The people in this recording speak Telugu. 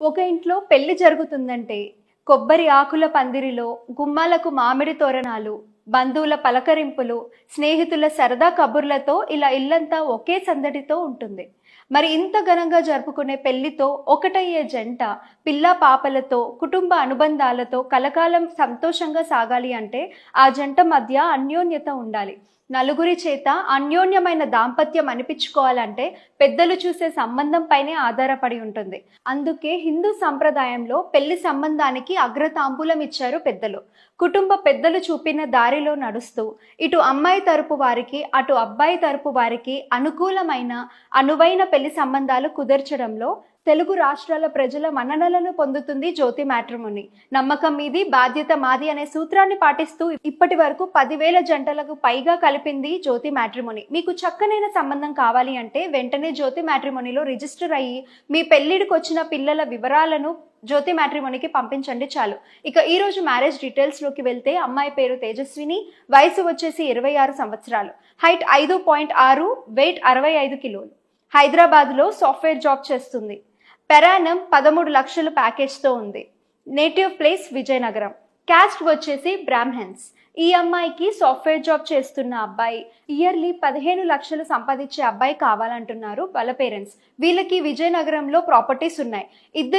ఒక ఇంట్లో పెళ్ళి జరుగుతుందంటే కొబ్బరి ఆకుల పందిరిలో గుమ్మాలకు మామిడి తోరణాలు బంధువుల పలకరింపులు స్నేహితుల సరదా కబుర్లతో ఇలా ఇల్లంతా ఒకే సందడితో ఉంటుంది. మరి ఇంత ఘనంగా జరుపుకునే పెళ్ళితో ఒకటయ్యే జంట పిల్ల పాపలతో కుటుంబ అనుబంధాలతో కలకాలం సంతోషంగా సాగాలి అంటే ఆ జంట మధ్య అన్యోన్యత ఉండాలి. నలుగురి చేత అన్యోన్యమైన దాంపత్యం అనిపించుకోవాలంటే పెద్దలు చూసే సంబంధం పైనే ఆధారపడి ఉంటుంది. అందుకే హిందూ సంప్రదాయంలో పెళ్ళి సంబంధానికి అగ్రతాంబూలం ఇచ్చారు పెద్దలు. కుటుంబ పెద్దలు చూపిన దారి దారిలో నడుస్తూ ఇటు అమ్మాయి తరపు వారికి అటు అబ్బాయి తరపు వారికి అనుకూలమైన అనువైన పెళ్ళి సంబంధాలు కుదర్చడంలో తెలుగు రాష్ట్రాల ప్రజల మన్ననలను పొందుతుంది జ్యోతి మ్యాట్రిమోని. నమ్మకం మీది బాధ్యత మాది అనే సూత్రాన్ని పాటిస్తూ ఇప్పటి వరకు పదివేల జంటలకు పైగా కలిపింది జ్యోతి మ్యాట్రిమోని. మీకు చక్కనైన సంబంధం కావాలి అంటే వెంటనే జ్యోతి మ్యాట్రిమోనిలో రిజిస్టర్ అయ్యి మీ పెళ్ళిడికి వచ్చిన పిల్లల వివరాలను జ్యోతి మ్యాట్రిమోనికి పంపించండి చాలు. ఇక ఈ రోజు మ్యారేజ్ డీటెయిల్స్లోకి వెళ్తే అమ్మాయి పేరు తేజస్విని వయసు వచ్చేసి ఇరవై ఆరు సంవత్సరాలు. హైట్ ఐదు పాయింట్ ఆరు వెయిట్ అరవై ఐదు కిలోలు. హైదరాబాద్లో సాఫ్ట్వేర్ జాబ్ చేస్తుంది. పెరానం పదమూడు లక్షల ప్యాకేజ్తో ఉంది. Native place Vizianagaram. క్యాస్ట్ వచ్చేసి బ్రాహ్మణ్స్. ఈ అమ్మాయికి సాఫ్ట్వేర్ జాబ్ చేస్తున్న అబ్బాయి ఇయర్లీ పదిహేను లక్షలు సంపాదించే అబ్బాయి కావాలంటున్నారు వాళ్ళ పేరెంట్స్. వీళ్ళకి విజయనగరంలో ప్రాపర్టీస్ ఉన్నాయి. ఇద్దరు